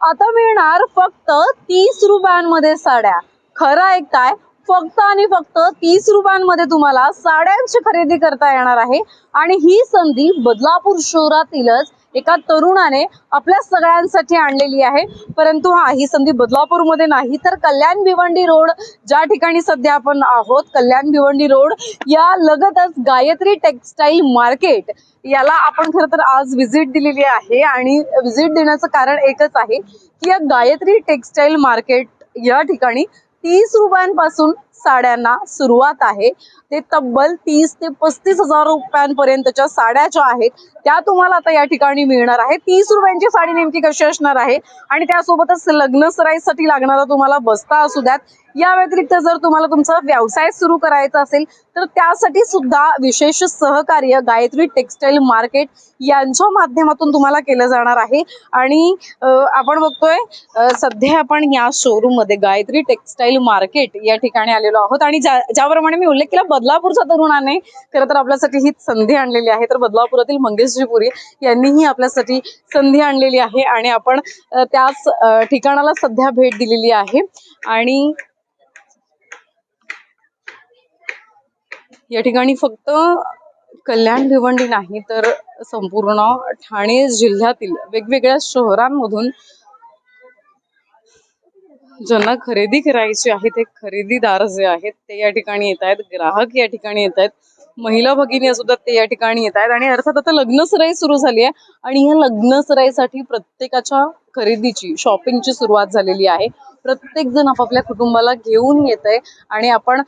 आता मिळणार फक्त तीस रुपयांमध्ये साड्या. खरं ऐकताय फक्त आणि फक्त तीस रुपयांमध्ये तुम्हाला साड्यांची खरेदी करता येणार आहे. आणि ही संधी बदलापूर शहरातीलच एका तरुणाने आपल्या सगळ्यांसाठी आणलेली आहे. परंतु हा ही संधी बदलापूरमध्ये नाही तर कल्याण भिवंडी रोड ज्या ठिकाणी सध्या आपण आहोत कल्याण भिवंडी रोड या लगतच गायत्री टेक्सटाईल मार्केट याला आपण खरं तर आज व्हिजिट दिलेली आहे. आणि व्हिजिट देण्याचं कारण एकच आहे की या गायत्री टेक्सटाईल मार्केट या ठिकाणी तीस रुपयांपासून साड्यांना सुरुवात आहे. ते तब्बल तीस ते पस्तीस हजार रुपयांपर्यंतच्या साड्या ज्या आहेत त्या तुम्हाला आता या ठिकाणी मिळणार आहे. तीस रुपयांची साडी नेमकी कशी असणार आहे? आणि त्यासोबतच लग्न सराईसाठी लागणारा तुम्हाला बस्ता असू द्यात. या व्यतिरिक्त जर तुम्हाला तुमचा व्यवसाय सुरू करायचा असेल तर त्यासाठी सुद्धा विशेष सहकार्य गायत्री टेक्सटाईल मार्केट यांच्या माध्यमातून तुम्हाला केलं जाणार आहे. आणि आपण बघतोय सध्या आपण या शोरूममध्ये गायत्री टेक्सटाईल मार्केट या ठिकाणी आले आलेलो आहोत. आणि ज्या ज्याप्रमाणे मी उल्लेख केला बदलापूरच्या तरुणाने खरं तर आपल्यासाठी ही संधी आणलेली आहे. तर बदलापुरातील मंगेशजी पुरी यांनीही आपल्यासाठी संधी आणलेली आहे. आणि आपण त्याच ठिकाणाला सध्या भेट दिलेली आहे. आणि या ठिकाणी फक्त कल्याण भिवंडी नाही तर संपूर्ण ठाणे जिल्ह्यातील वेगवेगळ्या शहरांमधून ज्यांना खरेदी करायची आहे ते खरेदीदार जे आहेत ते या ठिकाणी येत आहेत. ग्राहक या ठिकाणी येत आहेत. महिला भगिनी सुद्धा ते या ठिकाणी येत आहेत. आणि अर्थात आता लग्नसराई सुरू झाली आहे. आणि ह्या लग्न सराईसाठी प्रत्येकाच्या खरेदीची शॉपिंगची सुरुवात झालेली आहे. प्रत्येक जण आपापल्या कुटुंबाला घेऊन येत आहे आणि आपण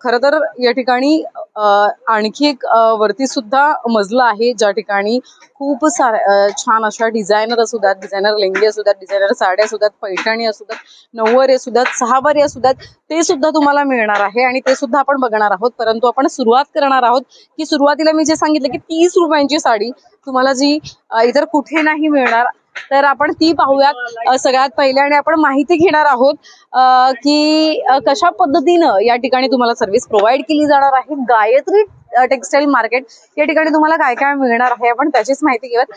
खरं तर या ठिकाणी आणखी एक वरती सुद्धा मजला आहे ज्या ठिकाणी खूप साऱ्या छान अशा डिझायनर असू द्यात डिझायनर लेंगे असू द्यात डिझायनर साड्या असू द्यात पैठणी असू द्यात नऊवारी असू द्यात सहावारी असू द्यात ते सुद्धा तुम्हाला मिळणार आहे आणि ते सुद्धा आपण बघणार आहोत. परंतु आपण सुरुवात करणार आहोत की सुरुवातीला मी जे सांगितलं की तीस रुपयांची साडी तुम्हाला जी इतर कुठे नाही मिळणार तर आपण ती पाहूयात. सगळ्यात पहिले आणि आपण माहिती घेणार आहोत की कशा पद्धतीनं या ठिकाणी तुम्हाला सर्व्हिस प्रोव्हाइड केली जाणार आहे. गायत्री टेक्सटाईल मार्केट या ठिकाणी तुम्हाला काय काय मिळणार आहे आपण त्याचीच माहिती घेऊयात.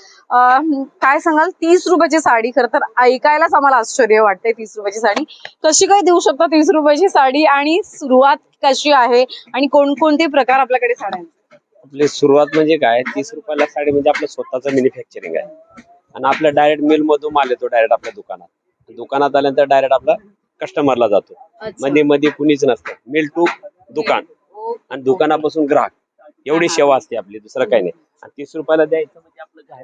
काय सांगाल? तीस रुपयाची साडी. खरं तर ऐकायलाच आम्हाला आश्चर्य वाटते तीस रुपयाची साडी. कशी काय देऊ शकता तीस रुपयाची साडी आणि सुरुवात कशी आहे आणि कोणकोणते प्रकार आपल्याकडे साड्यांचे? आपली सुरुवात म्हणजे काय? तीस रुपयाला साडी म्हणजे आपलं स्वतःचं मॅन्युफॅक्चरिंग आहे. आणि आपलं डायरेक्ट मिल मधून माल येतो डायरेक्ट आपल्या दुकानात. दुकानात आल्यानंतर डायरेक्ट आपला कस्टमरला जातो. मध्ये मध्ये कुणीच नसतं. मिल टू दुकान. आणि दुकानापासून ग्राहक. एवढी सेवा असते आपली दुसरं काही नाही. आणि तीस रुपयाला द्यायचं म्हणजे आपलं काय?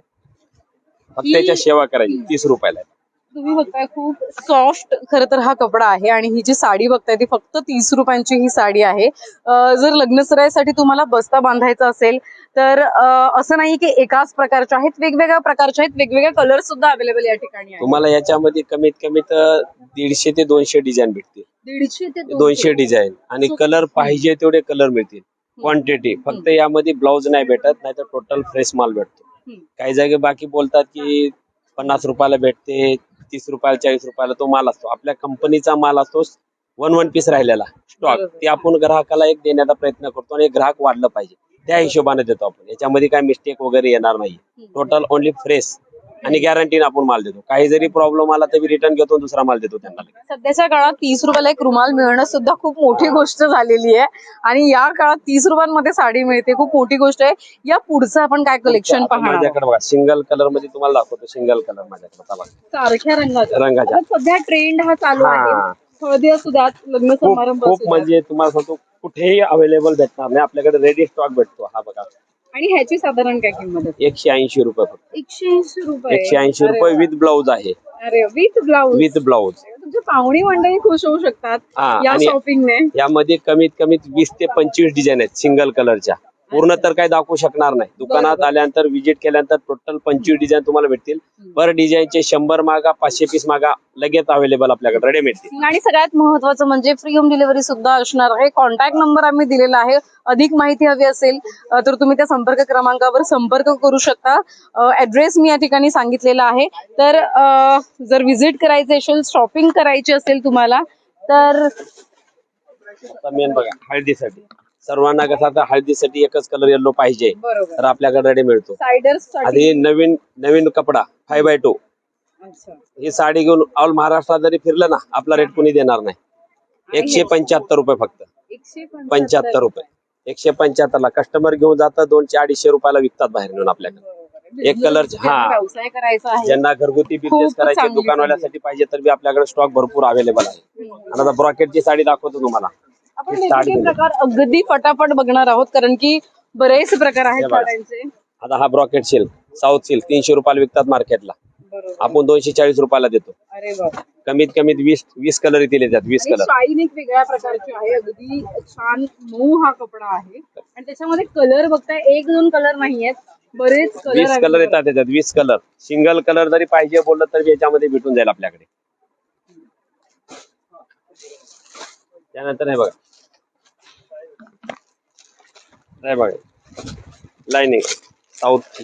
फक्त त्याच्या सेवा करायची तीस रुपयाला. तुम्ही बघताय खूप सॉफ्ट खरं तर हा कपडा आहे आणि ही जी साडी बघताय ती फक्त तीस रुपयांची ही साडी आहे. जर लग्न सराईसाठी तुम्हाला बस्ता बांधायचा असेल तर असं नाही की एकाच प्रकारच्या आहेत वेगवेगळ्या प्रकारच्या आहेत वेगवेगळे कलर सुद्धा अवेलेबल या ठिकाणी तुम्हाला याच्यामध्ये कमीत कमी तर दीडशे ते दोनशे डिझाईन भेटतील. दीडशे ते दोनशे. डिझाईन आणि कलर पाहिजे तेवढे कलर मिळतील. क्वांटिटी फक्त यामध्ये ब्लाऊज नाही भेटत नाही तर टोटल फ्रेश माल भेटतो. काही जागे बाकी बोलतात की पन्नास रुपयाला भेटते तीस रुपयाला चाळीस रुपयाला तो माल असतो. आपल्या कंपनीचा माल असतो वन वन पीस राहिलेला. स्टॉक. ते आपण ग्राहकाला एक देण्याचा प्रयत्न करतो आणि ग्राहक वाढलं पाहिजे. त्या हिशोबाने देतो आपण. याच्यामध्ये काय मिस्टेक वगैरे येणार नाही टोटल ओनली फ्रेश आणि गॅरंटीने आपण माल देतो काही जरी प्रॉब्लेम आला तरी रिटर्न घेतो आणि दुसरा माल देतो त्यांना. सध्याच्या काळात तीस रुपयाला एक रुमाल मिळणं सुद्धा खूप मोठी गोष्ट झालेली आहे आणि या काळात तीस रुपयांमध्ये साडी मिळते खूप मोठी गोष्ट आहे या पुढचं आपण काय कलेक्शन पाहणार? माझ्याकडे बघा सिंगल कलरमध्ये तुम्हाला दाखवतो सिंगल कलर माझ्याकडे आता बघा. सारख्या रंगाच्या रंगाच्या. आता सध्या ट्रेंड हा चालू आहे हा. हळदी असू द्यात लग्न खूप समारंभ खूप असू द्यात. म्हणजे तुम्हाला सांगतो कुठेही अवेलेबल भेटणार नाही आपल्याकडे रेडी स्टॉक भेटतो हा बघा आणि ह्याची साधारण काय किंमत आहे? एकशे ऐंशी रुपये फक्त. एकशे ऐंशी रुपये. एकशे ऐंशी अरे रुपये वा. विथ ब्लाऊज आहे. अरे विथ ब्लाऊज विथ ब्लाऊज तुमची पाहुणी मंडळी खुश होऊ शकतात हा, या आणि- शॉपिंगने यामध्ये कमीत कमी वीस ते पंचवीस डिझाईन आहेत सिंगल कलरच्या पूर्ण तर काही दाखवू शकणार नाही. दुकानात. आल्यानंतर व्हिजिट केल्यानंतर टोटल पंचवीस डिझाईन तुम्हाला भेटतील. पर डिझाईनचे शंभर मागा पाचशे पीस मागा लगेच अवेलेबल आपल्याकडे रेडी मिळतील. आणि सगळ्यात महत्वाचं म्हणजे फ्री होम डिलिव्हरी सुद्धा असणार आहे. कॉन्टॅक्ट नंबर आम्ही दिलेला आहे. अधिक माहिती हवी असेल तर तुम्ही त्या संपर्क क्रमांकावर संपर्क करू शकता. ऍड्रेस मी या ठिकाणी सांगितलेला आहे. तर जर व्हिजिट करायची असेल शॉपिंग करायची असेल तुम्हाला तर मेन बघा हळदीसाठी. सर्वांना कसं आता हळदीसाठी एकच कलर येल्लो पाहिजे बरोबर. तर आपल्याकडे रेडी मिळतो. सायडर्स आधी नवीन नवीन कपडा फाय बाय टू ही साडी घेऊन ऑल महाराष्ट्रात जरी फिरलं ना आपला रेट कोणी देणार नाही. एकशे पंच्याहत्तर रुपये फक्त. एकशे पंच्याहत्तर. रुपये. एकशे पंच्याहत्तर ला कस्टमर घेऊन जातात दोनशे अडीचशे रुपयाला विकतात बाहेर नेऊन आपल्याकडे एक कलरचे हा. व्यवसाय करायचा आहे. ज्यांना घरगुती बिझनेस खूप करायचे चांगली दुकानवाल्यासाठी पाहिजे तर बी आपल्याकडे स्टॉक भरपूर अवेलेबल आहे. आणि आता ब्रॉकेटची साडी दाखवतो तुम्हाला. आपण वेगवेगळे प्रकार अगदी फटाफट बघणार आहोत कारण की बरेच प्रकार आहेत. साड्यांचे आता हा ब्रॉकेट सिल्क साऊथ सिल्क तीनशे रुपयाला विकतात मार्केटला आपण दोनशे चाळीस रुपयाला देतो. अरे कमीत कमीत वीस वीस कलर इथे येतात वीस कलर शाईन एक वेगळ्या प्रकारची आहे अगदी छान मऊ हा कपडा आहे. आणि त्याच्यामध्ये कलर बघताय एक दोन कलर नाहीयेत बरेच वीस कलर कलर येतात त्याच्यात वीस कलर सिंगल कलर जरी पाहिजे बोललं तर याच्यामध्ये भेटून जाईल आपल्याकडे. त्यानंतर हे बघा. हे बघा. लाईनिंग साऊथ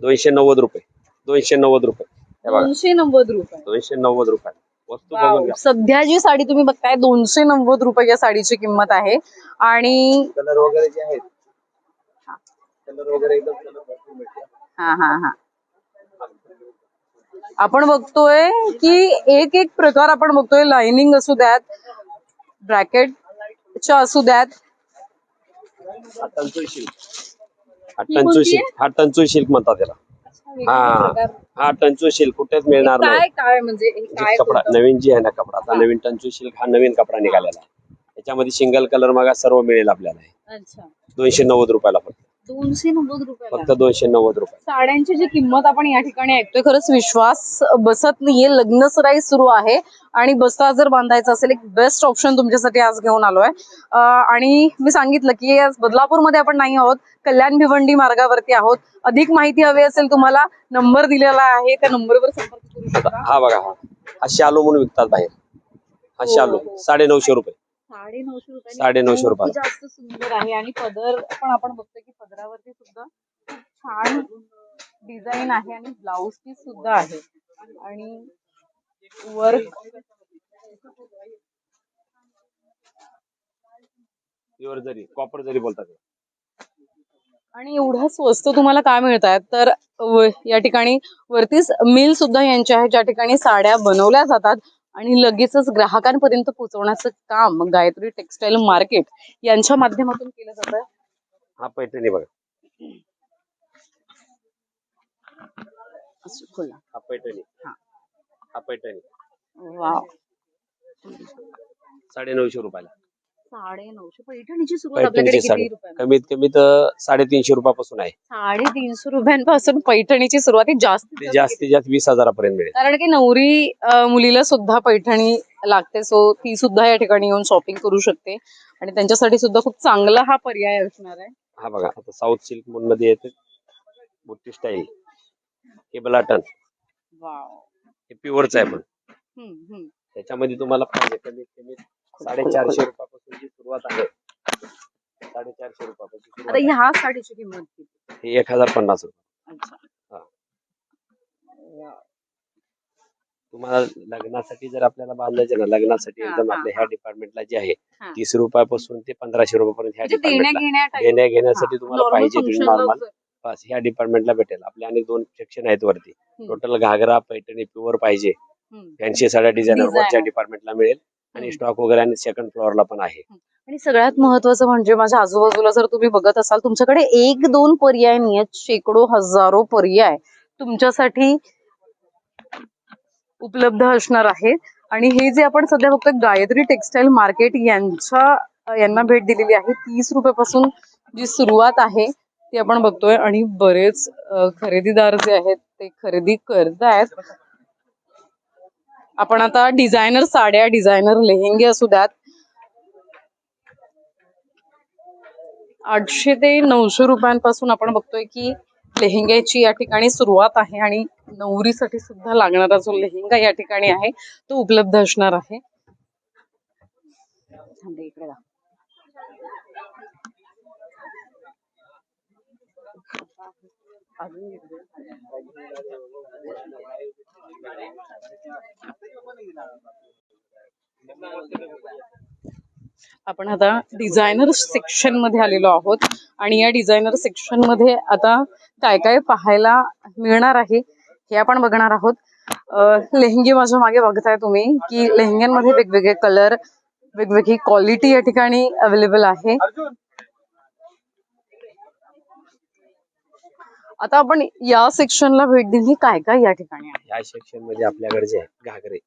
दोनशे नव्वद रुपये. दोनशे नव्वद रुपये. दोनशे नव्वद रुपये. दोनशे नव्वद रुपये. वस्तू सध्या जी साडी तुम्ही बघताय दोनशे नव्वद रुपये या साडीची किंमत आहे. आणि कलर वगैरे जे आहेत. कलर वगैरे एकदम हा हा हा. आपण बघतोय की एक एक प्रकार आपण बघतोय. लाइनिंग असू द्यात ब्रॅकेटच्या असू द्यात. हा टंचूळ शिल्क हा कोणती शिल्क हा म्हणतात त्याला. हा. हा टंचू शिल्क कुठेच मिळणार नाही. काय म्हणजे हे जे काय कपडा? नवीन जी आहे ना कपडा आता नवीन टंचू शिल्क हा नवीन कपडा निघालेला आहे. त्याच्यामध्ये सिंगल कलर मग सर्व मिळेल आपल्याला. अच्छा. दोनशे नव्वद रुपयाला फक्त. दोनशे नव्वद रुपये फक्त दोनशे नव्वद रुपये. साड्यांची जी किंमत आपण या ठिकाणी ऐकतोय खरंच विश्वास बसत नाहीये. लग्न सराई सुरू आहे आणि बस्ता जर बांधायचा असेल एक बेस्ट ऑप्शन तुमच्यासाठी आज घेऊन आलोय. आणि मी सांगितलं की आज बदलापूरमध्ये आपण नाही आहोत कल्याण भिवंडी मार्गावरती आहोत. अधिक माहिती हवी असेल तुम्हाला नंबर दिलेला आहे त्या नंबरवर संपर्क करू शकता. हा बघा हा. हा शालू म्हणून विकतात बाहेर. हा शालू साडे नऊशे रुपये. साडे नऊशे रुपये साडेनऊशे रुपयाला. जास्त सुंदर आहे. आणि पदर पण आपण बघतोय की पदरावरती सुद्धा खूप छान डिझाईन आहे आणि ब्लाउज पीस सुद्धा आहे. आणि वर्क प्युअर जरी कॉपर जरी बोलतात आणि एवढं स्वस्त तुम्हाला काय मिळत आहेत तर या ठिकाणी वरतीच मिल सुद्धा यांचे आहे ज्या ठिकाणी साड्या बनवल्या जातात. आणि लगेचच ग्राहकांपर्यंत पोहोचवण्याचं काम गायत्री टेक्सटाईल मार्केट यांच्या माध्यमातून केलं जातं. हा पैठणी बघा. हा पैठणी. हा. हा पैठणी. वाव. साडे नऊशे रुपयाला. साडे नऊशे पैठणीची सुरुवात आपल्याकडे पैठणीची किती साडी रुपये कमीत कमी तर साडेतीनशे रुपयापासून आहे. साडेतीनशे रुपयांपासून पैठणीची सुरुवात ही जास्त ते जास्तीत जास्त वीस हजारापर्यंत मिळेल. कारण की नवरी अं, मुलीला सुद्धा पैठणी लागते. सो ती सुद्धा या ठिकाणी येऊन शॉपिंग करू शकते. आणि त्यांच्यासाठी सुद्धा खूप चांगला हा पर्याय असणार आहे. हा बघा आता साऊथ सिल्क म्हणून मध्ये येते. बुट्टी स्टाईल हे बलाटन वाव हे प्युअरच आहे पण. हम्म, हम्म. त्याच्यामध्ये तुम्हाला पाहिजे कमीत कमी साडेचारशे रुपयापासून सुरुवात आहे साडेचारशे रुपयापासून आता सुरुवात. ह्या साडीची किंमत किती हे एक हजार पन्नास रुपये अच्छा हा. तुम्हाला लग्नासाठी जर आपल्याला बांधायचे ना लग्नासाठी हा, एकदम हा, आपल्या ह्या डिपार्टमेंटला जे आहे हा. तीस रुपयापासून ते पंधराशे रुपयापर्यंत ह्या म्हणजे देण्या डिपार्टमेंटला घेण्या घेण्यासाठी. तुम्हाला पाहिजे नॉर्मल बस ह्या डिपार्टमेंटला भेटेल आपले आणि दोन सेक्शन आहेत वरती हम्म. टोटल घागरा पैठणी प्युअर पाहिजे. फॅन्सी साड्या डिझायनर Designer. वरच्या डिपार्टमेंटला मिळेल आणि. स्टॉक वगैरे आणि सेकंड फ्लोअरला पण आहे. आणि सगळ्यात महत्वाचं म्हणजे माझ्या आजूबाजूला जर तुम्ही बघत असाल तुमच्याकडे एक दोन पर्याय नाही आहेत शेकडो हजारो पर्याय तुमच्यासाठी उपलब्ध असणार आहेत. आणि हे जे आपण सध्या बघतोय गायत्री टेक्सटाईल मार्केट यांच्या यांना भेट दिलेली आहे तीस रुपयापासून जी सुरुवात आहे ती आपण बघतोय. आणि बरेच खरेदीदार जे आहेत ते खरेदी करतायत. आपण आता डिझायनर साड्या डिझायनर लेहेंगे असू द्यात. आठशे ते नऊशे रुपयांपासून आपण बघतोय की लेहेंग्याची या ठिकाणी सुरुवात आहे आणि नवरीसाठी सुद्धा लागणारा जो लेहेंगा या ठिकाणी आहे तो उपलब्ध असणार आहे. अजून इकडे. आपण आता डिझायनर सेक्शनमध्ये आलेलो आहोत. आणि या डिझायनर सेक्शनमध्ये आता काय काय पाहायला मिळणार आहे हे आपण बघणार आहोत. लेहंगे माझ्या मागे बघताय तुम्ही की लेहंग्यांमध्ये वेगवेगळे कलर वेगवेगळी क्वालिटी या ठिकाणी अवेलेबल आहे. आता आपण या सेक्शनला भेट दिली. काय काय या ठिकाणी आहे? या सेक्शनमध्ये आपल्याकडे जे आहे घागरे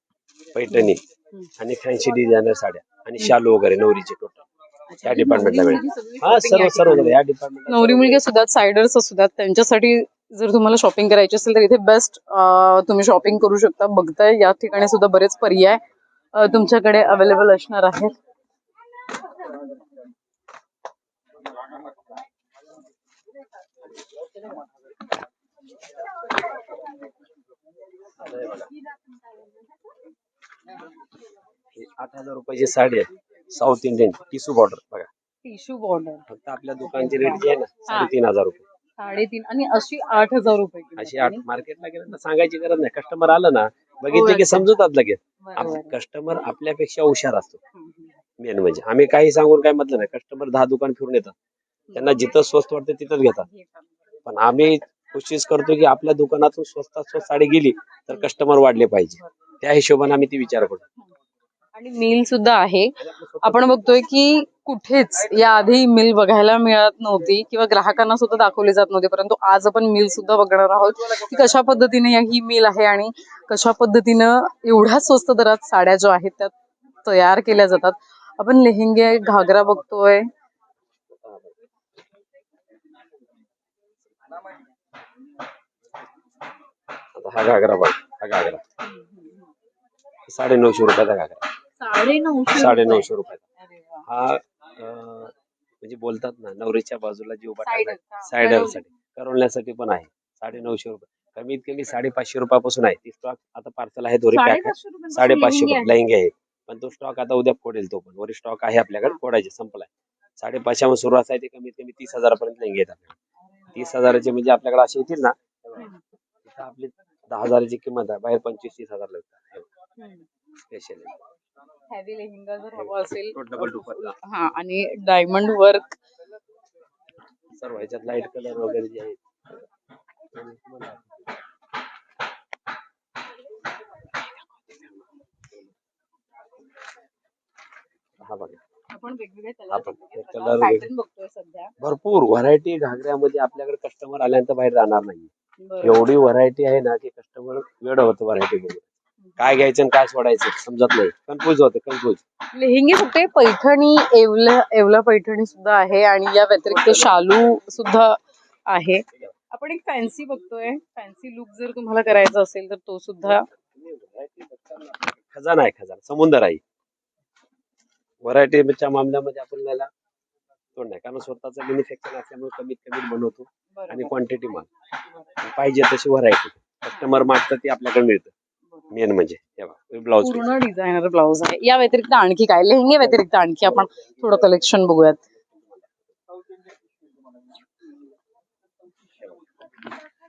पैठणी आणि फॅन्सी डिझायनर साड्या आणि शालू वगैरे नवरीचे टोटल त्या डिपार्टमेंटला मिळेल हा सर्व सर्व वगैरे या डिपार्टमेंट नवरी मुलगी असुद्यात सायडर्स असुद्यात त्यांच्यासाठी जर तुम्हाला शॉपिंग करायची असेल तर इथे बेस्ट तुम्ही शॉपिंग करू शकता. बघताय या ठिकाणी सुद्धा बरेच पर्याय तुमच्याकडे अवेलेबल असणार आहेत. आठ हजार रुपयाची साडी आहे. साऊथ इंडियन टिसू बॉर्डर बघा. टिश्यू बॉर्डर फक्त आपल्या दुकानचे रेट जे आहे ना साडेतीन हजार रुपये. साडेतीन आणि अशी आठ हजार रुपये किंमत. अशी आठ मार्केटला गेलं तर सांगायची गरज नाही. कस्टमर आलं ना बघितलं की समजतात लगेच. बरोबर. कस्टमर आपल्यापेक्षा हुशार असतो. मेन म्हणजे. आम्ही काही सांगून काय म्हटलं नाही. कस्टमर दहा दुकान फिरून येतात. त्यांना जिथं स्वस्त वाटतं तिथंच घेतात. पण आम्ही कोशिश करतो की आपल्या दुकानातून स्वस्तात स्वस्त साडी गेली तर कस्टमर वाढले पाहिजे. त्या हिशोबाने आम्ही ती विचार करतो. आणि मिल सुद्धा आहे. आपण बघतोय की कुठेच याआधी मिल बघायला मिळत नव्हती किंवा ग्राहकांना सुद्धा दाखवली जात नव्हती परंतु आज आपण मिल सुद्धा बघणार आहोत की कशा पद्धतीने ही मिल आहे आणि कशा पद्धतीनं एवढ्या स्वस्त दरात साड्या ज्या आहेत त्या तयार केल्या जातात. आपण लेहंगे घागरा बघतोय. आता हा घागरा बघ हा घागरा साडे नऊशे रुपयाचा घागरा साडे नऊशे साडे नऊशे रुपयाचा हा अं, म्हणजे बोलतात ना नवरीच्या बाजूला जीव Sider, बटाटा हा. सायडरसाठी करवण्यासाठी पण आहे साडे नऊशे रुपये कमीत कमी साडेपाचशे रुपयापासून आहे ती स्टॉक आता पार्सल आहे दोरी पॅक आहे साडेपाचशे रुपये लहंगे आहे पण तो स्टॉक आता उद्या फोडेल तो पण वरी स्टॉक आहे आपल्याकडे फोडायचे संपलाय साडेपाचशे मध्ये सुरुवात आहे ते कमीत कमी तीस हजारापर्यंत लहंगे येतात. तीस हजाराचे म्हणजे आपल्याकडे असे येतील ना इथं आपली दहा हजाराची किंमत आहे. बाहेर पंचवीस तीस हजार लागतात. स्पेशल हेवी लेहंगा जर हवा असेल डबल दुपट्टा हा आणि डायमंड वर्क सर्व ह्याच्यात लाइट कलर वगैरे जे आहेत. हा बघा. आपण वेगवेगळे कलर पॅटर्न बघतोय सध्या. भरपूर व्हरायटी घागऱ्यामध्ये आपल्याकडे कस्टमर आल्यानंतर बाहेर जाणार नाही. एवढी व्हरायटी आहे ना की कस्टमर वेळ होतो व्हरायटी बघून. काय घ्यायचं आणि काय सोडायचं समजत नाही. कन्फ्युज होते कन्फ्युज लेहंगे फक्त पैठणी येवला येवला पैठणी सुद्धा आहे आणि या व्यतिरिक्त शालू सुद्धा आहे. आपण एक फॅन्सी बघतोय. फॅन्सी लुक जर तुम्हाला करायचा असेल तर तो सुद्धा. खजाना आहे खजाना समुंदर आहे. व्हरायटीच्या मामल्यामध्ये आपण याला तोड नाही. कारण स्वतःचं मॅन्युफॅक्चर असल्यामुळे कमीत कमी बनवतो आणि क्वांटिटी माल. पाहिजे तशी व्हरायटी कस्टमर मागतं ती आपल्याकडे मिळतं. मेन म्हणजे ब्लाउज पूर्ण डिझायनर ब्लाउज आहे. या व्यतिरिक्त आणखी काय? लेहंगे व्यतिरिक्त आणखी आपण थोडं कलेक्शन बघूयात.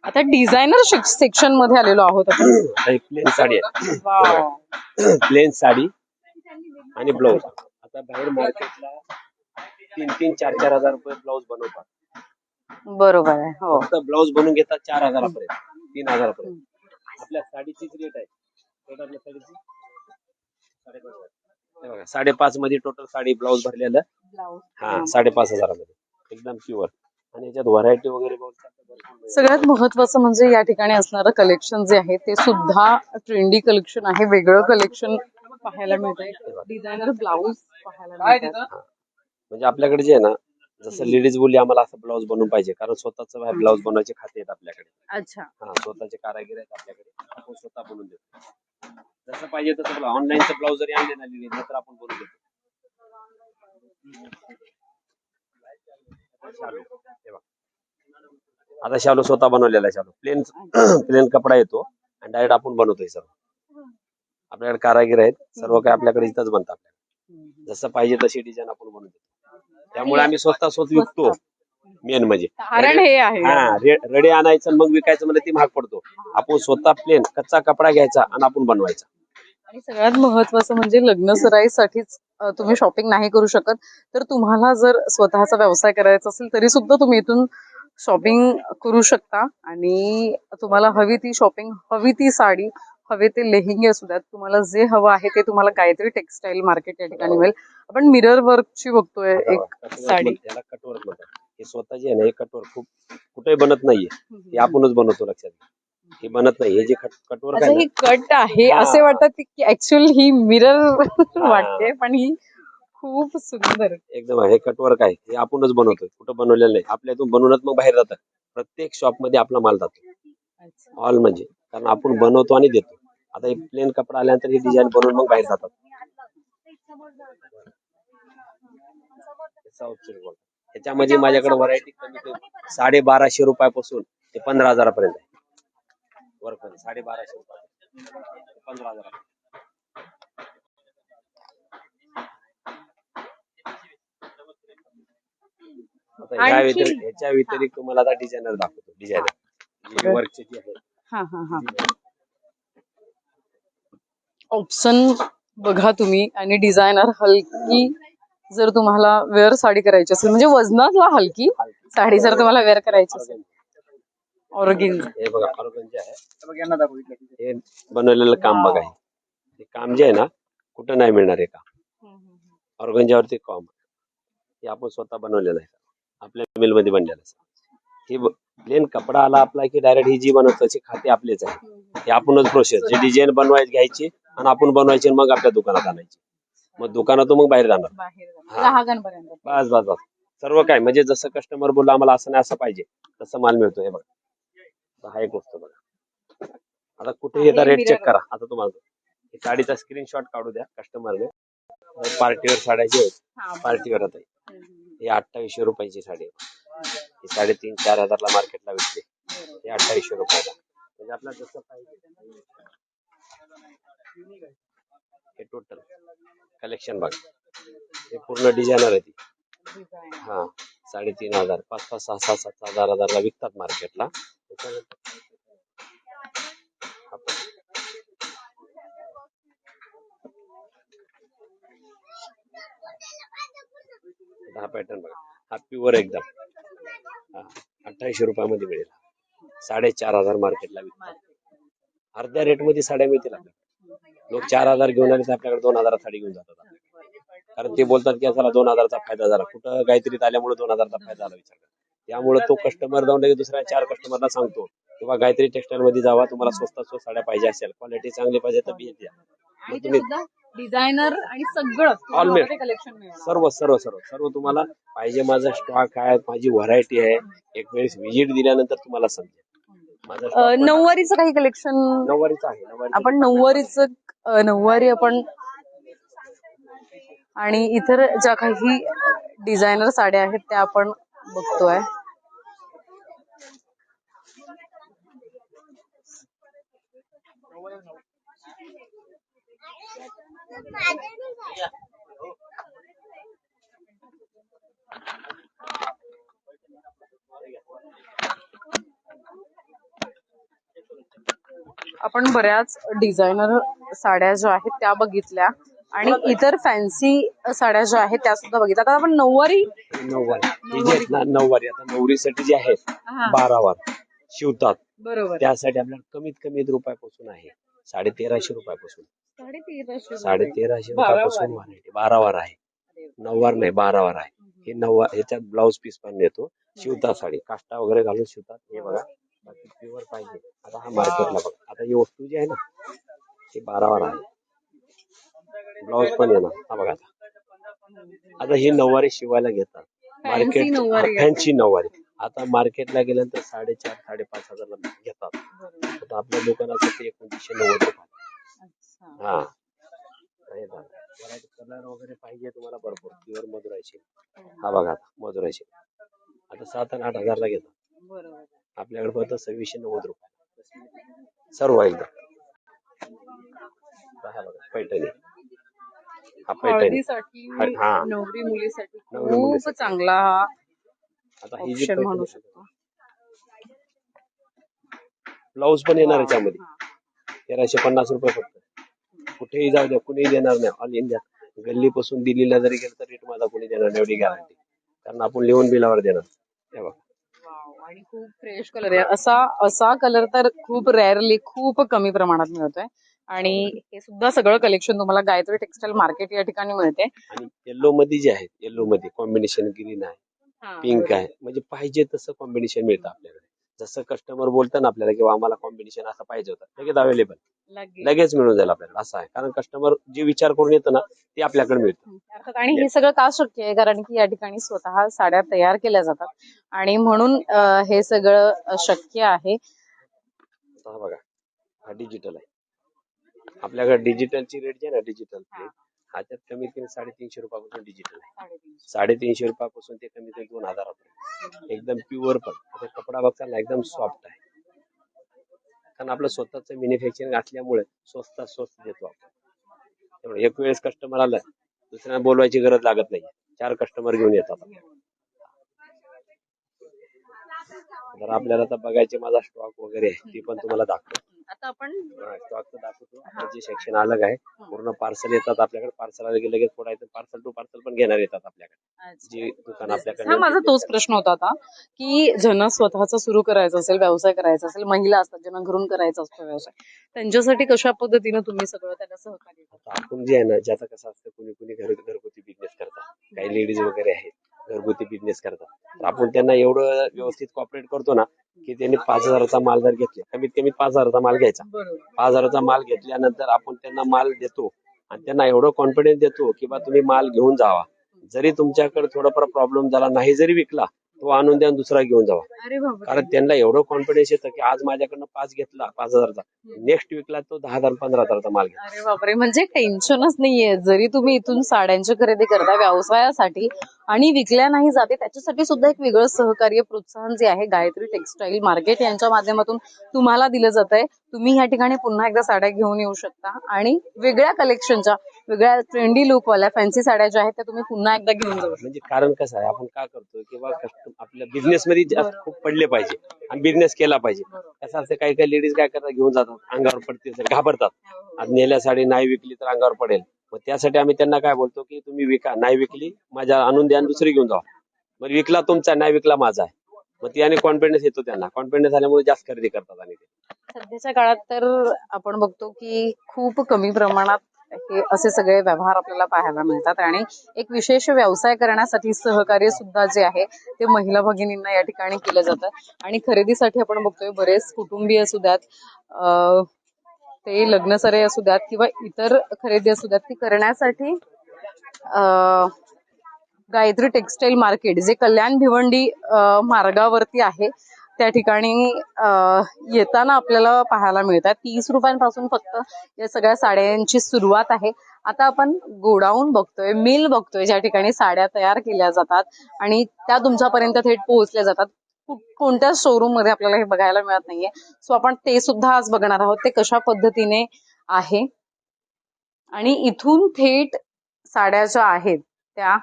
आता डिझायनर सेक्शनमध्ये आलेलो आहोत आपण. प्लेन साडी आहे. प्लेन साडी आणि ब्लाउज आता बाहेर मार्केटला तीन तीन चार चार हजार रुपये ब्लाउज बनवतात. बरोबर आहे हो. ब्लाउज बनवून घेतात चार हजारापर्यंत. तीन हजारापर्यंत आपल्या साडीचीच रेट आहे. रेट आपल्या साडीची? साडेपाच हजार. हे बघा साडेपाच मध्ये टोटल साडी ब्लाउज भरलेलं. हा साडेपाच हजारामध्ये. एकदम प्युअर आणि याच्यात व्हरायटी वगैरे. सगळ्यात महत्वाचं म्हणजे या ठिकाणी असणारं कलेक्शन जे आहे ते सुद्धा ट्रेंडी कलेक्शन आहे. वेगळं कलेक्शन पाहायला मिळतंय. डिझायनर ब्लाऊज पाहायला मिळतात. म्हणजे आपल्याकडे जे आहे ना जसं लेडीज बोलली आम्हाला असं ब्लाऊज बनवून पाहिजे. कारण स्वतःच ब्लाऊज बनवायचे खाते आहेत आपल्याकडे. अच्छा. हा स्वतःचे कारागीर आहेत आपल्याकडे. आपण स्वतः बनवून देतो. जसं पाहिजे तसं ऑनलाईनचं ब्लाऊज जरी आणले ना लेडीज तर आपण बनवून देतो. हे. आता शालू स्वतः बनवलेला आहे शालू. प्लेन प्लेन कपडा येतो आणि डायरेक्ट आपण बनवतोय सर्व. आपल्याकडे कारागीर आहेत. सर्व काय आपल्याकडे इथंच बनतात. आपल्याकडे जसं पाहिजे तशी डिझाईन आपण बनवून देतो. त्यामुळे आम्ही स्वतः स्वतः विकतो मेन म्हणजे. कारण हे आहे. हा रे- रेडी आणायचं आणि मग विकायचं म्हणजे ती महाग पडतो. आपण स्वतः प्लेन कच्चा कपडा घ्यायचा आणि आपण बनवायचा. आणि सगळ्यात महत्वाचं म्हणजे लग्न सराईसाठीच अ, तुम्ही शॉपिंग नाही करू शकत. तर तुम्हाला जर स्वतःचा व्यवसाय करायचा असेल तरी सुद्धा तुम्ही इथून शॉपिंग करू शकता. आणि तुम्हाला हवी ती शॉपिंग हवी ती साडी हवे ते लेहिंगे असू द्यात तुम्हाला जे हवं आहे ते तुम्हाला गायत्री टेक्सटाईल मार्केट या ठिकाणी मिळेल. आपण मिरर वर्कची बघतोय एक साडी. त्याला कटवर्क म्हणतात. हे स्वतः जे आहे ना हे कटवर्क खूप कुठेही बनत नाहीये. हे आपणच बनवतो लक्षात घ्या. हे बनत नाही हे जे कटवर्क अच्छा आहे ही ना कट आहे. हा. असे वाटतात की ऍक्च्युअल ही मिरर वाटते पण ही खूप सुंदर. एकदम आहे. हे कटवर्क आहे. हे आपणच बनवतोय. कुठं बनवलेलं नाही. आपल्या इथून बनवूनच मग बाहेर जातात. प्रत्येक शॉपमध्ये आपला माल जातो. ऑल म्हणजे. कारण आपण बनवतो आणि देतो. आता हे प्लेन कपडा आल्यानंतर हे डिझाईन बनवून मग बाहेर जातात. South silk. ह्याच्यामध्ये माझ्याकडे व्हरायटी कमी साडे बाराशे रुपयापासून ते पंधरा हजारापर्यंत आहे. वर्क साडे बाराशे रुपये पंधरा हजार आता ह्या व्यतिरिक्त ह्याच्या व्यतिरिक्त तुम्हाला आता डिझायनर दाखवतो डिझायनर वर्कचे जे आहे. हा हा हा. ऑप्शन बघा तुम्ही आणि डिझायनर हलकी जर तुम्हाला वेअर साडी करायची असेल म्हणजे वजनातला हलकी साडी जर तुम्हाला वेअर करायची असेल. ऑर्गिन हे बघा ऑर्गन जे आहे हे बनवलेलं काम बघा हे. काम जे आहे ना कुठं नाही मिळणार हे काम. ऑर्गनच्यावरती काम हे आपण स्वतः बनवलेलं आहे. आपल्या मिलमध्ये बनलेलं आहे. हे प्लेन कपडा आला आपला की डायरेक्ट ही जी बनवतो खाते आपलेच आहे. हे आपणच प्रोसेस जे डिझाईन बनवायची घ्यायची आणि आपण बनवायची आणि मग आपल्या दुकानात आणायची. मग दुकानातून मग बाहेर जाणार. बाहेर हा. ग्राहकांपर्यंत. बस बस बस. सर्व काय म्हणजे जसं कस्टमर बोलला आम्हाला असं नाही असं पाहिजे. तसं माल मिळतो हे बघा. हा एक वस्तू बघा. आता कुठेही आता हे रेट चेक. करा. आता तुम्हाला हे साडीचा स्क्रीनशॉट काढू द्या कस्टमरने पार्टीवर साड्या जे आहेत पार्टीवर आता ही. अठ्ठावीसशे रुपयाची साडी आहे. ही साडेतीन चार हजारला मार्केटला विकते. हे अठ्ठावीसशे रुपयाला. म्हणजे आपल्याला जसं पाहिजे. हे टोटल कलेक्शन बघा हे पूर्ण डिझायनर आहे ती. हा साडेतीन हजार. पाच पाच सहा सहा सात हजार हजारला विकतात मार्केटला. हा पॅटर्न बघा. हा प्युअर एकदम. हा अठ्ठावीसशे रुपयामध्ये मिळेल. साडेचार हजार मार्केटला विकतात. अर्ध्या रेटमध्ये साड्या मिळतील आपल्याला. लोक चार हजार घेऊन आले तर आपल्याकडे दोन हजार साडी घेऊन जातात कारण ते बोलतात की चला दोन हजारचा फायदा झाला. कुठं गायत्रीत आल्यामुळे दोन हजारचा फायदा झाला विचार. त्यामुळे तो कस्टमर जाऊन लगेच दुसऱ्या चार कस्टमरला सांगतो किंवा गायत्री टेक्सटाईल मध्ये जावा तुम्हाला स्वस्तात स्वस्त साड्या पाहिजे असेल क्वालिटी चांगली पाहिजे तर ते तुम्ही डिझायनर आणि सगळं made. कलेक्शन सर्व सर्व सर्व सर्व तुम्हाला पाहिजे माझा स्टॉक आहे माझी व्हरायटी आहे. एक वेळेस व्हिजिट दिल्यानंतर तुम्हाला समजेल माझा अ, stock पण- नऊवारीचं काही कलेक्शन नऊवारीचा आहे नऊवारीचा आपण नऊवारीचं नऊवारी आपण आणि इतर ज्या काही डिझायनर साड्या आहेत त्या आपण बघतोय. आपण बऱ्याच डिझायनर साड्या ज्या आहेत त्या बघितल्या. आणि इतर फॅन्सी साड्या ज्या आहेत त्या सुद्धा बघितल्या. आता आपण नऊवारी नऊवारी. हे जे आहेत ना नऊवारी. आता नवरीसाठी जे आहेत बारा वार शिवतात. बरोबर. त्यासाठी आपल्याला कमीत कमी रुपयापासून आहे. साडे तेराशे रुपयापासून. साडे तेराशे साडे तेराशे रुपयापासून व्हरायटी बारा वार आहे. नऊवार नाही बारा वार आहे. हे नऊवार ह्याच्यात ब्लाऊज पीस पण देतो शिवतात साडी. काष्टा वगैरे घालून शिवतात. हे बघा. बाकी प्युअर पाहिजे. आता हा मार्केटला बघा. आता ही वस्तू जी आहे ना ही बारा वार आहे. ब्लाऊज पण येणार हा बघा आता. आता ही नऊवारी शिवायला घेतात. मार्केट फॅन्सी नऊवारी. आता मार्केटला गेल्यानंतर साडेचार साडेपाच हजारला घेतात. आता आपल्या दुकानाचं ते एकोणतीसशे नव्वद रुपये हा. कलर वगैरे पाहिजे तुम्हाला भरपूर. प्युअर मधुरायचे हा बघा मधुरायचे आता सात आणि आठ हजारला घेतात. आपल्याकडे फक्त सव्वीसशे नव्वद रुपये. सर्व एकदम बघा पैठणी. हा पैठणी. हळदीसाठी हा. नवरी मुलीसाठी नवरी खूप मुलीसाठी. चांगला हा आता ही जी ऑप्शन म्हणू पैठणी शकतो. ब्लाऊज पण येणार याच्यामध्ये तेराशे पन्नास रुपये फक्त. कुठेही जाऊ द्या कुणीही देणार नाही. ऑल इंडिया गल्लीपासून दिल्लीला जरी गेलं तर रेट माझा कोणी देणार नाही एवढी गॅरंटी कारण आपण लिहून बिलावर देणार. हे बघा. आणि खूप फ्रेश कलर आहे. असा असा कलर तर खूप रेअरली खूप कमी प्रमाणात मिळतोय. आणि हे सुद्धा सगळं कलेक्शन तुम्हाला गायत्री टेक्सटाईल मार्केट या ठिकाणी मिळते. आणि येल्लो मध्ये जे आहेत येल्लो मध्ये कॉम्बिनेशन ग्रीन आहे पिंक आहे म्हणजे पाहिजे तसं कॉम्बिनेशन मिळतं आपल्याकडे. जसं कस्टमर बोलतं ना आपल्याला किंवा आम्हाला कॉम्बिनेशन असं पाहिजे होतं. लगेच अवेलेबल लगेच. मिळून जाईल आपल्याला असं आहे. कारण कस्टमर जे विचार करून येतं ना ते आपल्याकडे मिळतं. अर्थात आणि हे सगळं का शक्य आहे? कारण की या ठिकाणी स्वतः साड्या तयार केल्या जातात. आणि म्हणून अं, हे सगळं शक्य आहे. हा बघा. हा डिजिटल आहे. आपल्याकडे डिजिटलची रेट जी आहे ना डिजिटल हा त्यात कमीत कमी साडेतीनशे रुपयापासून डिजिटल आहे. साडेतीनशे. रुपयापासून ते कमीत कमी दोन हजारापर्यंत. एकदम प्युअर पण. आता कपडा बघता ना एकदम सॉफ्ट आहे. कारण आपलं स्वतःच मॅन्युफॅक्चरिंग असल्यामुळे स्वस्तात स्वस्त देतो आपण. त्यामुळे एक वेळेस कस्टमर आलं दुसऱ्यांना बोलवायची गरज लागत नाही. चार कस्टमर घेऊन येतात जर आपल्याला तर बघायचे माझा स्टॉक वगैरे आहे ती पण तुम्हाला दाखवतो आता आपण स्टॉक दाखवतो. जे सेक्शन अलग आहे पूर्ण पार्सल येतात आपल्याकडे. पार्सल आले की लगेच फोडायचं पार्सल टू पार्सल पण घेणार येतात आपल्याकडे. जे दुकान आपल्याकडे हा माझा तोच प्रश्न होता आता की ज्यांना स्वतःचा सुरू करायचा असेल व्यवसाय करायचा असेल महिला असतात ज्यांना घरून करायचा असतो व्यवसाय त्यांच्यासाठी कशा पद्धतीनं तुम्ही सगळं त्यांना सहकार्य करता? आपण जे आहे ना ज्याचं कसं असतं कुणी कुणी घर घरगुती बिझनेस करतात. काही लेडीज वगैरे आहेत घरगुती बिझनेस करतात. आपण त्यांना एवढं व्यवस्थित कॉपरेट करतो ना की त्यांनी पाच हजाराचा माल जर घेतला कमीत कमी पाच हजाराचा माल घ्यायचा. पाच हजाराचा माल घेतल्यानंतर आपण त्यांना माल देतो आणि त्यांना एवढं कॉन्फिडन्स देतो की बा तुम्ही माल घेऊन जावा. जरी तुमच्याकडे थोडाफार प्रॉब्लेम झाला नाही जरी विकला तो आणून द्या दुसरा घेऊन जावा. कारण त्यांना एवढं कॉन्फिडन्स येतं की आज माझ्याकडनं पाच घेतला पाच हजारचा. नेक्स्ट विकला तो दहा हजार पंधरा हजारचा माल घेतला. म्हणजे टेन्शनच नाहीये. जरी तुम्ही इथून साड्यांची खरेदी करता व्यवसायासाठी आणि विकल्या नाही जाते त्याच्यासाठी सुद्धा एक वेगळं सहकार्य प्रोत्साहन जे आहे गायत्री टेक्सटाईल मार्केट यांच्या माध्यमातून तुम्हाला दिलं जात आहे तुम्ही या ठिकाणी पुन्हा एकदा साड्या घेऊन येऊ शकता. आणि वेगळ्या कलेक्शनच्या वेगळ्या ट्रेंडी लुकवाल्या फॅन्सी साड्या ज्या आहेत त्या तुम्ही पुन्हा एकदा घेऊन जाऊ शकता. म्हणजे कारण कसं आहे आपण काय करतो किंवा आपल्या बिझनेस मध्ये जास्त खूप पडले पाहिजे आणि बिझनेस केला पाहिजे. कसं असतं काही काही लेडीज काय करतात घेऊन जातात अंगावर पडते तर घाबरतात. आज नेल्या साडी नाही विकली तर अंगावर पडेल. मग त्यासाठी आम्ही त्यांना काय बोलतो की तुम्ही विका नाही विकली माझ्या आणून द्या आणि दुसरी घेऊन जावा. मग विकला तुमचा नाही विकला माझा आहे. मग आणि कॉन्फिडन्स येतो त्यांना. कॉन्फिडन्स आल्यामुळे जास्त खरेदी करतात आणि ते. सध्याच्या काळात तर आपण बघतो की खूप कमी प्रमाणात हे असे सगळे व्यवहार आपल्याला पाहायला मिळतात. आणि एक विशेष व्यवसाय करण्यासाठी सहकार्य सुद्धा जे आहे ते महिला भगिनींना या ठिकाणी केलं जातं. आणि खरेदीसाठी आपण बघतोय बरेच कुटुंबीय असू द्यात ते लग्नसरे असू द्यात किंवा इतर खरेदी असू द्यात ती करण्यासाठी गायत्री टेक्सटाईल मार्केट जे कल्याण भिवंडी मार्गावरती आहे त्या ठिकाणी येताना आपल्याला पाहायला मिळतात. तीस रुपयांपासून फक्त या सगळ्या साड्यांची सुरुवात आहे. आता आपण गोडाऊन बघतोय मिल बघतोय ज्या ठिकाणी साड्या तयार केल्या जातात आणि त्या तुमच्यापर्यंत थेट पोहोचल्या जातात. कोणत्याच शोरूममध्ये आपल्याला हे बघायला मिळत नाहीये. सो आपण ते सुद्धा आज बघणार आहोत. ते कशा पद्धतीने आहे. आणि इथून थेट साड्या ज्या आहेत त्या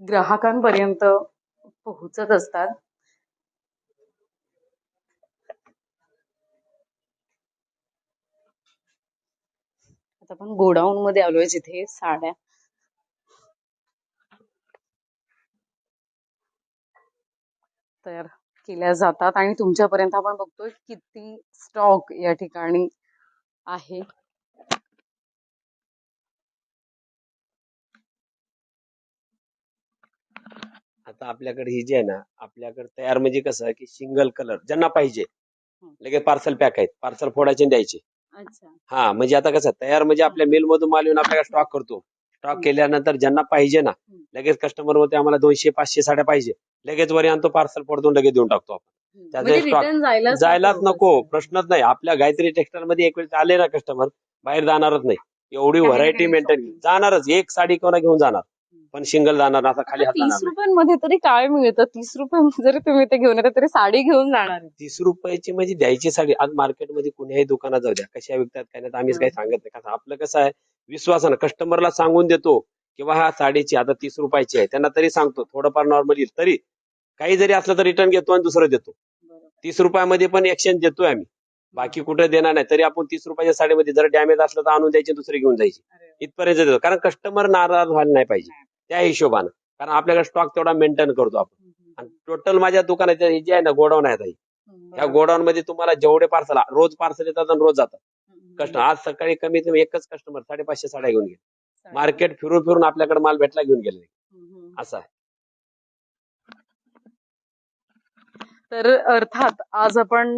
ग्राहकांपर्यंत पोहोचत असतात. आता आपण गोडाऊन मध्ये आलोय जिथे साड्या. तयार केल्या जातात आणि तुमच्यापर्यंत आपण बघतोय किती स्टॉक या ठिकाणी आहे. आता आपल्याकडे ही जी आहे ना आपल्याकडे तयार म्हणजे कसं की सिंगल कलर ज्यांना पाहिजे लगेच पार्सल पॅक आहेत. पार्सल फोडायचे द्यायचे. हा म्हणजे आता कसं तयार म्हणजे आपल्या मिल मधून माल येऊन आपल्याला स्टॉक करतो. स्टॉक. केल्यानंतर ज्यांना पाहिजे ना. लगेच कस्टमरमध्ये आम्हाला दोनशे पाचशे साड्या पाहिजे. लगेच वर आणतो पार्सल फोडून लगेच देऊन टाकतो आपण. त्याचा म्हणजे जायलाच नको प्रश्नच नाही. आपल्या गायत्री टेक्सटाईल मध्ये एक वेळ आले ना कस्टमर बाहेर जाणारच नाही. एवढी व्हरायटी मेंटेन. जाणारच. एक साडी कोणा घेऊन जाणार? पण सिंगल जाणार आता खाली हात तीस नाही. रुपयांमध्ये तरी काय मिळतं. तीस रुपये जरी तुम्ही ते घेऊन येता तरी साडी घेऊन जाणार आहे. तीस रुपयाची म्हणजे द्यायची साडी आज मार्केटमध्ये कुठल्याही दुकानात जाऊ द्या. कशा विकतात काय नाही आम्हीच काही सांगत नाही. कारण आपलं कसं आहे विश्वासानं कस्टमरला सांगून देतो किंवा हा साडीची आता तीस रुपयाची आहे. त्यांना तरी सांगतो थोडंफार नॉर्मल येईल. तरी काही जरी असलं तर रिटर्न घेतो आणि दुसरं देतो. तीस रुपयामध्ये पण एक्सचेंज देतोय आम्ही. बाकी कुठे देणार नाही. तरी आपण तीस रुपयाच्या साडीमध्ये जर डॅमेज असलं तर आणून द्यायचे दुसरी घेऊन जायची. इथपर्यंत देतो. कारण कस्टमर नाराज व्हायला नाही पाहिजे. त्या हिशोबानं. कारण आपल्याकडे स्टॉक तेवढा मेंटेन करतो आपण. आणि टोटल माझ्या दुकानात जे आहे ना गोडाऊन आहे ताई या गोडाऊन मध्ये तुम्हाला जेवढे पार्सल रोज पार्सल येतात आणि रोज जातात. कस्टमर आज सकाळी कमीत कमी एकच कस्टमर साडेपाचशे साड्या घेऊन गेले. मार्केट फिरून फिरून आपल्याकडे माल भेटला घेऊन गेले. असं आहे. तर अर्थात आज आपण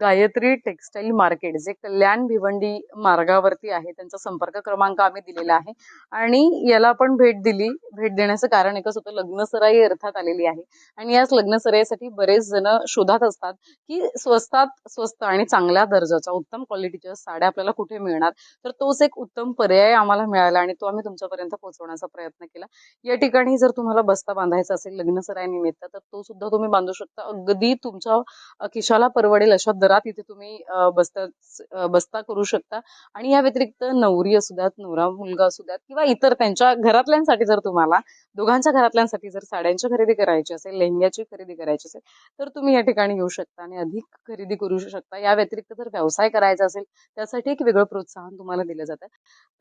गायत्री टेक्सटाईल मार्केट जे कल्याण भिवंडी मार्गावरती आहे त्यांचा संपर्क क्रमांक आम्ही दिलेला आहे. आणि याला आपण भेट दिली भेट देण्याचं कारण एकच होतं लग्नसराई अर्थात आलेली आहे. आणि याच लग्नसराईसाठी बरेच जण शोधात असतात की स्वस्तात स्वस्त आणि चांगल्या दर्जाच्या उत्तम क्वालिटीच्या साड्या आपल्याला कुठे मिळणार? तर तोच एक उत्तम पर्याय आम्हाला मिळाला आणि तो आम्ही तुमच्यापर्यंत पोहोचवण्याचा प्रयत्न केला. या ठिकाणी जर तुम्हाला बस्ता बांधायचा असेल लग्नसराई निमित्त तर तो सुद्धा तुम्ही बांधू शकता. अगदी तुमच्या खिशाला परवडेल अशा दरात इथे तुम्ही बसता बस्ता बस्ता करू शकता. आणि या व्यतिरिक्त नवरी असू द्यात नवरा मुलगा असू द्यात किंवा इतर त्यांच्या घरातल्यांसाठी जर तुम्हाला दोघांच्या घरातल्यांसाठी जर साड्यांची खरेदी करायची असेल लेहंग्याची खरेदी करायची असेल तर तुम्ही या ठिकाणी येऊ शकता आणि अधिक खरेदी करू शकता. या व्यतिरिक्त जर व्यवसाय करायचा असेल त्यासाठी एक वेगळं प्रोत्साहन तुम्हाला दिलं जातं.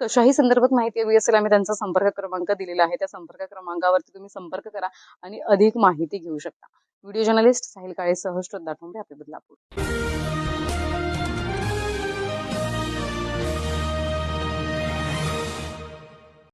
कशाही संदर्भात माहिती हवी असेल आम्ही त्यांचा संपर्क क्रमांक दिलेला आहे. त्या संपर्क क्रमांकावरती तुम्ही संपर्क करा आणि अधिक माहिती घेऊ शकता. व्हिडिओ जर्नलिस्ट साहिल काळे सह श्रद्धा ठोंबरे आपले बदलापूर.